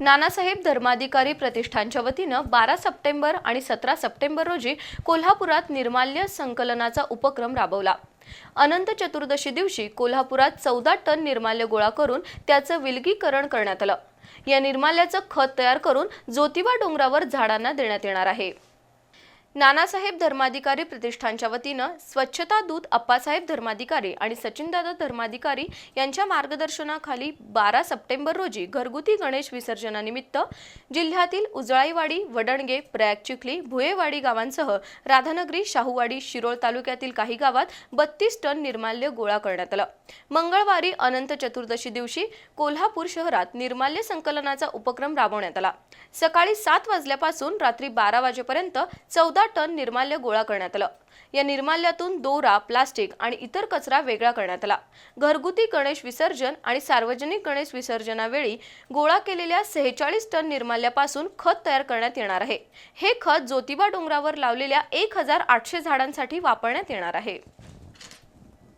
नानासाहेब धर्माधिकारी प्रतिष्ठानच्या वतीनं बारा सप्टेंबर आणि सतरा सप्टेंबर रोजी कोल्हापुरात निर्माल्य संकलनाचा उपक्रम राबवला. अनंत चतुर्दशी दिवशी कोल्हापुरात चौदा टन निर्माल्य गोळा करून त्याचं विलगीकरण करण्यात आलं. या निर्माल्याचं खत तयार करून ज्योतिबा डोंगरावर झाडांना देण्यात येणार आहे. नानासाहेब धर्माधिकारी प्रतिष्ठानच्या वतीनं स्वच्छता दूत अप्पासाहेब धर्माधिकारी आणि सचिनदादा धर्माधिकारी यांच्या मार्गदर्शनाखाली बारा सप्टेंबर रोजी घरगुती गणेश विसर्जनानिमित्त जिल्ह्यातील उजळाईवाडी वडणगे प्रयाग चिखली भुयेवाडी गावांसह राधानगरी शाहूवाडी शिरोळ तालुक्यातील काही गावात बत्तीस टन निर्माल्य गोळा करण्यात आलं. मंगळवारी अनंत चतुर्दशी दिवशी कोल्हापूर शहरात निर्माल्य संकलनाचा उपक्रम राबवण्यात आला. सकाळी सात वाजल्यापासून रात्री बारा वाजेपर्यंत चौदा टन निर्माल्य गोळा करण्यात आलं. या निर्माल्यातून दोरा प्लास्टिक आणि इतर कचरा वेगळा करण्यात आला. घरगुती गणेश विसर्जन आणि सार्वजनिक गणेश विसर्जनावेळी गोळा केलेल्या सेहेचाळीस टन निर्माल्यापासून खत तयार करण्यात येणार आहे. हे खत ज्योतिबा डोंगरावर लावलेल्या एक हजार आठशे झाडांसाठी वापरण्यात येणार आहे.